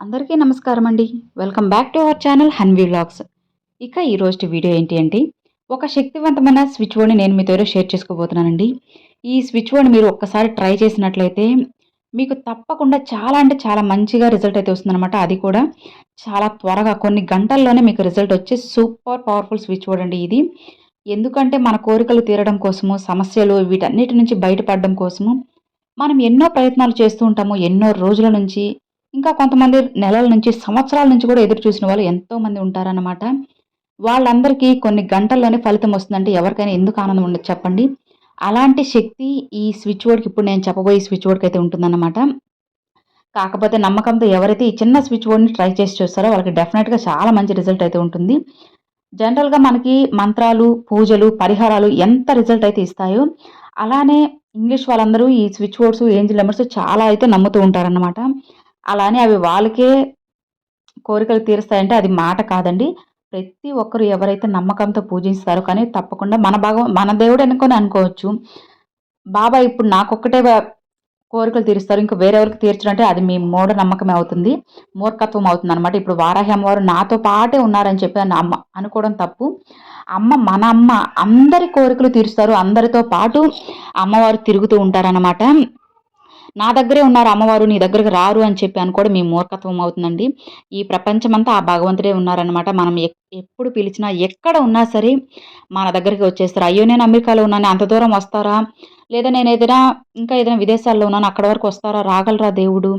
అందరికీ నమస్కారం అండి welcome back to our channel Hanvi vlogs ఇక ఈరోజు వీడియో ఏంటి అంటే ఒక శక్తివంతమైన స్విచ్ బోర్డ్ని నేను మీతో షేర్ చేసుకోబోతున్నానండి. ఈ స్విచ్ బోర్డ్ మీరు ఒక్కసారి ట్రై చేసినట్లయితే మీకు తప్పకుండా చాలా అంటే చాలా మంచిగా రిజల్ట్ అయితే వస్తుందన్నమాట. అది కూడా చాలా త్వరగా కొన్ని గంటల్లోనే మీకు రిజల్ట్ వచ్చే సూపర్ పవర్ఫుల్ స్విచ్ బోర్డ్ అండి ఇది. ఎందుకంటే మన కోరికలు తీరడం కోసము సమస్యలు వీటన్నిటి నుంచి బయటపడడం కోసము మనం ఎన్నో ప్రయత్నాలు చేస్తూ ఉంటాము. ఎన్నో రోజుల నుంచి ఇంకా కొంతమంది నెలల నుంచి సంవత్సరాల నుంచి కూడా ఎదురు చూసిన వాళ్ళు ఎంతోమంది ఉంటారన్నమాట. వాళ్ళందరికీ కొన్ని గంటల్లోనే ఫలితం వస్తుందంటే ఎవరికైనా ఎందుకు ఆనందం ఉండదు చెప్పండి. అలాంటి శక్తి ఈ స్విచ్ బోర్డ్కి ఇప్పుడు నేను చెప్పబోయే స్విచ్ బోర్డ్కి అయితే ఉంటుందన్నమాట. కాకపోతే నమ్మకంతో ఎవరైతే ఈ చిన్న స్విచ్ బోర్డ్ని ట్రై చేసి చూస్తారో వాళ్ళకి డెఫినెట్గా చాలా మంచి రిజల్ట్ అయితే ఉంటుంది. జనరల్గా మనకి మంత్రాలు పూజలు పరిహారాలు ఎంత రిజల్ట్ అయితే ఇస్తాయో అలానే ఇంగ్లీష్ వాళ్ళందరూ ఈ స్విచ్ బోర్డ్స్ ఏంజిల్ నెంబర్స్ చాలా అయితే నమ్ముతూ ఉంటారన్నమాట. అలానే అవి వాళ్ళకే కోరికలు తీరుస్తాయంటే అది మాట కాదండి. ప్రతి ఒక్కరు ఎవరైతే నమ్మకంతో పూజిస్తారో కానీ తప్పకుండా మన భాగం మన దేవుడు అనుకొని అనుకోవచ్చు. బాబా ఇప్పుడు నాకొక్కటే కోరికలు తీరుస్తారు. ఇంకా వేరెవరికి తీర్చడంటే అది మీ మూఢ నమ్మకమే అవుతుంది. మూర్ఖత్వం అవుతుంది అనమాట ఇప్పుడు వారాహి అమ్మవారు నాతో పాటే ఉన్నారని చెప్పి అమ్మ అనుకోవడం తప్పు. అమ్మ మన అమ్మ అందరి కోరికలు తీరుస్తారు. అందరితో పాటు అమ్మవారు తిరుగుతూ ఉంటారనమాట నా దగ్గరే ఉన్నారు అమ్మవారు నీ దగ్గరకు రారు అని చెప్పి అనుకోవడం మీ మూర్ఖత్వం అవుతుందండి. ఈ ప్రపంచమంతా ఆ భగవంతుడే ఉన్నారనమాట మనం ఎప్పుడు పిలిచినా ఎక్కడ ఉన్నా సరే మన దగ్గరికి వచ్చేస్తారు. అయ్యో నేను అమెరికాలో ఉన్నాను అంత దూరం వస్తారా? లేదా నేను ఏదైనా ఇంకా ఏదైనా విదేశాల్లో ఉన్నాను అక్కడ వరకు వస్తారా? రాగలరా దేవుడు?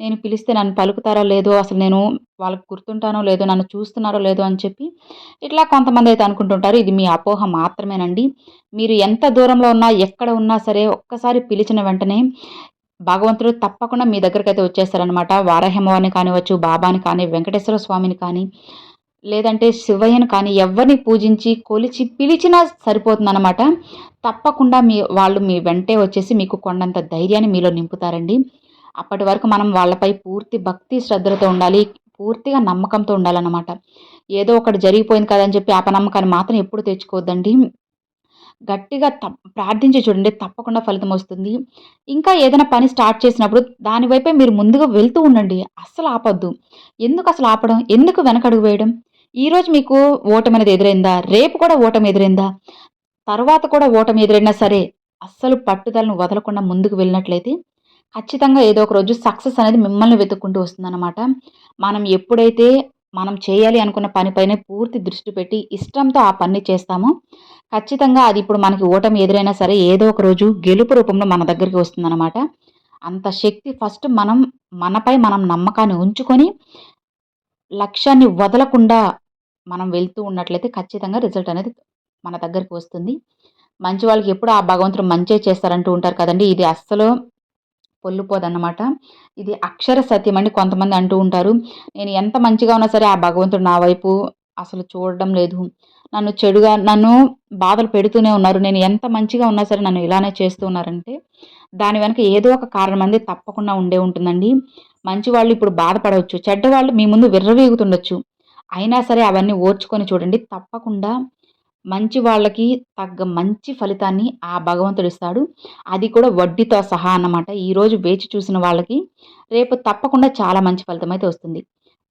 నేను పిలిస్తే నన్ను పలుకుతారో లేదో? అసలు నేను వాళ్ళకి గుర్తుంటానో లేదో? నన్ను చూస్తున్నారో లేదో? అని చెప్పి ఇట్లా కొంతమంది అయితే అనుకుంటుంటారు. ఇది మీ అపోహ మాత్రమేనండి. మీరు ఎంత దూరంలో ఉన్నా ఎక్కడ ఉన్నా సరే ఒక్కసారి పిలిచిన వెంటనే భగవంతుడు తప్పకుండా మీ దగ్గరికి అయితే వచ్చేస్తారనమాట వారహేమవారిని కానివచ్చు బాబాని కానీ వెంకటేశ్వర స్వామిని కానీ లేదంటే శివయ్యను కానీ ఎవరిని పూజించి కొలిచి పిలిచినా సరిపోతుందన్నమాట. తప్పకుండా మీ వాళ్ళు మీ వెంటే వచ్చేసి మీకు కొండంత ధైర్యాన్ని మీలో నింపుతారండి. అప్పటి వరకు మనం వాళ్ళపై పూర్తి భక్తి శ్రద్ధలతో ఉండాలి పూర్తిగా నమ్మకంతో ఉండాలన్నమాట. ఏదో ఒకటి జరిగిపోయింది కదని చెప్పి అపనమ్మకాన్ని మాత్రం ఎప్పుడు తెచ్చుకోవద్దండి. గట్టిగా తప్ ప్రార్థించి చూడండి తప్పకుండా ఫలితం వస్తుంది. ఇంకా ఏదైనా పని స్టార్ట్ చేసినప్పుడు దానివైపే మీరు ముందుగా వెళ్తూ ఉండండి. అస్సలు ఆపొద్దు. ఎందుకు అసలు ఆపడం? ఎందుకు వెనకడుగు వేయడం? ఈరోజు మీకు ఓటమి అనేది ఎదురైందా? రేపు కూడా ఓటమి ఎదురైందా? తర్వాత కూడా ఓటమి ఎదురైనా సరే అస్సలు పట్టుదలను వదలకుండా ముందుకు వెళ్ళినట్లయితే ఖచ్చితంగా ఏదో ఒక రోజు సక్సెస్ అనేది మిమ్మల్ని వెతుక్కుంటూ వస్తుందన్నమాట. మనం ఎప్పుడైతే మనం చేయాలి అనుకున్న పనిపైనే పూర్తి దృష్టి పెట్టి ఇష్టంతో ఆ పని చేస్తామో ఖచ్చితంగా అది ఇప్పుడు మనకి ఓటమి ఎదురైనా సరే ఏదో ఒక రోజు గెలుపు రూపంలో మన దగ్గరికి వస్తుందన్నమాట. అంత శక్తి ఫస్ట్ మనం మనపై మనం నమ్మకాన్ని ఉంచుకొని లక్ష్యాన్ని వదలకుండా మనం వెళ్తూ ఉన్నట్లయితే ఖచ్చితంగా రిజల్ట్ అనేది మన దగ్గరికి వస్తుంది. మంచి వాళ్ళకి ఎప్పుడు ఆ భగవంతుడు మంచే చేస్తారంటూ ఉంటారు కదండి. ఇది అస్సలు పొల్లుపోదన్నమాట. ఇది అక్షర సత్యం అండి కొంతమంది అంటూ ఉంటారు. నేను ఎంత మంచిగా ఉన్నా సరే ఆ భగవంతుడు నా వైపు అసలు చూడడం లేదు. నన్ను చెడుగా నన్ను బాధలు పెడుతూనే ఉన్నారు. నేను ఎంత మంచిగా ఉన్నా సరే నన్ను ఇలానే చేస్తూ ఉన్నారంటే దాని వెనక ఏదో ఒక కారణం అనేది తప్పకుండా ఉండే ఉంటుందండి. మంచి వాళ్ళు ఇప్పుడు బాధపడవచ్చు. చెడ్డవాళ్ళు మీ ముందు విర్రవీగుతుండొచ్చు. అయినా సరే అవన్నీ ఓర్చుకొని చూడండి. తప్పకుండా మంచి వాళ్ళకి తగ్గ మంచి ఫలితాన్ని ఆ భగవంతుడు ఇస్తాడు. అది కూడా వడ్డీతో సహా అన్నమాట. ఈరోజు వేచి చూసిన వాళ్ళకి రేపు తప్పకుండా చాలా మంచి ఫలితం అయితే వస్తుంది.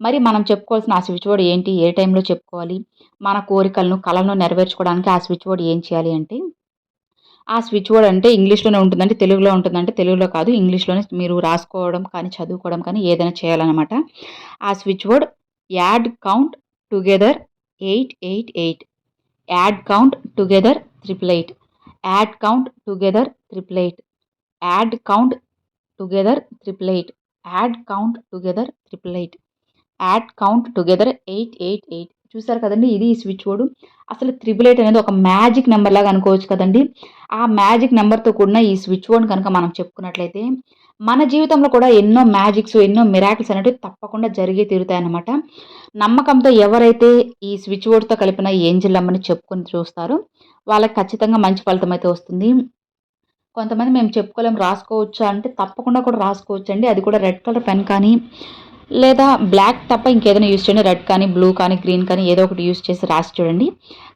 మరి మనం చెప్పుకోవాల్సిన ఆ స్విచ్ బోర్డ్ ఏంటి? ఏ టైంలో చెప్పుకోవాలి? మన కోరికలను కళలను నెరవేర్చుకోవడానికి ఆ స్విచ్ బోర్డ్ ఏం చేయాలి అంటే ఆ స్విచ్ బోర్డ్ అంటే ఇంగ్లీష్లోనే ఉంటుందంటే తెలుగులో ఉంటుందంటే తెలుగులో కాదు ఇంగ్లీష్లోనే మీరు రాసుకోవడం కానీ చదువుకోవడం కానీ ఏదైనా చేయాలన్నమాట. ఆ switch board add count together eight eight eight. Add count together triple eight. Add count together triple eight. Add count together triple eight. Add count together triple eight. Add count together eight eight eight. చూసారు కదండి? ఇది ఈ switch board. అసలు triple eight అనేది ఒక magic number లాగా అనుకోవచ్చు కదండి? ఆ మ్యాజిక్ నెంబర్తో కూడిన ఈ స్విచ్ బోర్డ్ కనుక మనం చెప్పుకున్నట్లయితే మన జీవితంలో కూడా ఎన్నో మ్యాజిక్స్ ఎన్నో మిరాకిల్స్ అనేవి తప్పకుండా జరిగి తీరుతాయన్నమాట. నమ్మకంతో ఎవరైతే ఈ స్విచ్ బోర్డ్తో కలిపిన ఏంజిల్ అమ్మని చెప్పుకొని చూస్తారో వాళ్ళకి ఖచ్చితంగా మంచి ఫలితం అయితే వస్తుంది. కొంతమంది మేము చెప్పుకోలేం రాసుకోవచ్చా అంటే తప్పకుండా కూడా రాసుకోవచ్చు అండి అది కూడా రెడ్ కలర్ పెన్ కానీ లేదా బ్లాక్ తప్ప ఇంకేదైనా యూస్ చేయండి. రెడ్ కానీ బ్లూ కానీ గ్రీన్ కానీ ఏదో ఒకటి యూస్ చేసి రాసి చూడండి.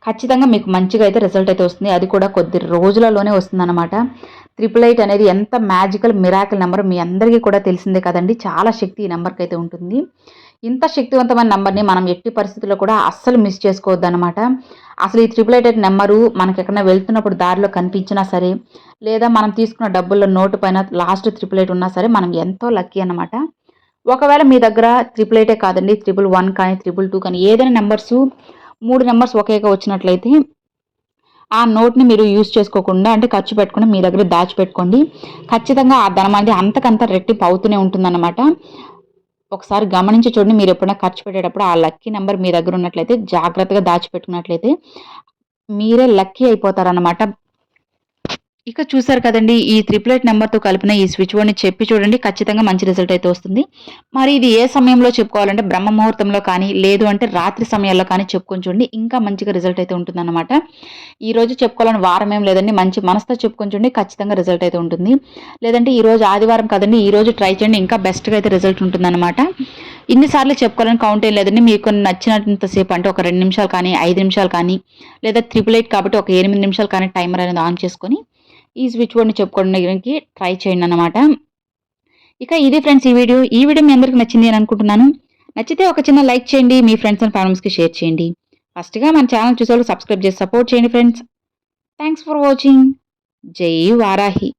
ఖచ్చితంగా మీకు మంచిగా అయితే రిజల్ట్ అయితే వస్తుంది. అది కూడా కొద్ది రోజులలోనే వస్తుందన్నమాట. ట్రిపుల్ ఎయిట్ అనేది ఎంత మ్యాజికల్ మిరాకిల్ నెంబర్ మీ అందరికీ కూడా తెలిసిందే కదండి. చాలా శక్తి ఈ నెంబర్కి అయితే ఉంటుంది. ఇంత శక్తివంతమైన నెంబర్ని మనం ఎట్టి పరిస్థితుల్లో కూడా అస్సలు మిస్ చేసుకోవద్దు అనమాట అసలు ఈ ట్రిపుల్ ఎయిట్ నెంబరు మనకి ఎక్కడైనా వెళ్తున్నప్పుడు దారిలో కనిపించినా సరే లేదా మనం తీసుకున్న డబ్బుల్లో నోటు పైన లాస్ట్ త్రిపుల్ ఎయిట్ ఉన్నా సరే మనం ఎంతో లక్కీ అనమాట ఒకవేళ మీ దగ్గర త్రిపుల్ ఎయిటే కాదండి త్రిపుల్ వన్ కానీ త్రిపుల్ టూ కానీ ఏదైనా నెంబర్స్ మూడు నెంబర్స్ ఒకేగా వచ్చినట్లయితే ఆ నోట్ని మీరు యూజ్ చేసుకోకుండా అంటే ఖర్చు పెట్టకుండా మీ దగ్గర దాచిపెట్టుకోండి ఖచ్చితంగా ఆ ధనం అనేది అంతకంత రెట్టింపు అవుతూనే ఉంటుందన్నమాట. ఒకసారి గమనించి చూడండి మీరు ఎప్పుడైనా ఖర్చు పెట్టేటప్పుడు ఆ లక్కీ నెంబర్ మీ దగ్గర ఉన్నట్లయితే జాగ్రత్తగా దాచిపెట్టుకున్నట్లయితే మీరే లక్కీ అయిపోతారన్నమాట. ఇక చూసారు కదండి ఈ త్రిప్లెట్ నెంబర్తో కలిపిన ఈ స్విచ్ బోర్డ్ని చెప్పి చూడండి ఖచ్చితంగా మంచి రిజల్ట్ అయితే వస్తుంది. మరి ఇది ఏ సమయంలో చెప్పుకోవాలంటే బ్రహ్మ ముహూర్తంలో కానీ లేదు అంటే రాత్రి సమయాల్లో కానీ చెప్పుకొని చూడండి ఇంకా మంచిగా రిజల్ట్ అయితే ఉంటుందన్నమాట. ఈ రోజు చెప్పుకోవాలని వారం ఏం లేదండి మంచి మనసుతో చెప్పుకొని చూడండి ఖచ్చితంగా రిజల్ట్ అయితే ఉంటుంది. లేదంటే ఈ రోజు ఆదివారం కదండి ఈ రోజు ట్రై చేయండి ఇంకా బెస్ట్గా అయితే రిజల్ట్ ఉంటుందన్నమాట. ఇన్నిసార్లు చెప్పుకోవాలని కౌంట్ ఏం లేదండి మీకు నచ్చినంతసేపు అంటే ఒక రెండు నిమిషాలు కానీ ఐదు నిమిషాలు కానీ లేదా త్రిపుల్ ఎయిట్ కాబట్టి ఒక ఎనిమిది నిమిషాలు కానీ టైమర్ అనేది ఆన్ చేసుకొని ఈ స్విచ్ బోర్డ్ని చెప్పుకోవడానికి ట్రై చేయండి అనమాట ఇక ఇది ఫ్రెండ్స్ ఈ వీడియో ఈ వీడియో మీ అందరికి నచ్చింది అని అనుకుంటున్నాను. నచ్చితే ఒక చిన్న లైక్ చేయండి మీ ఫ్రెండ్స్ అండ్ ఫ్యామిలీస్కి షేర్ చేయండి. ఫస్ట్గా మన ఛానల్ చూసేవాళ్ళు సబ్స్క్రైబ్ చేసి సపోర్ట్ చేయండి ఫ్రెండ్స్ థ్యాంక్స్ ఫర్ వాచింగ్ జై వారాహి.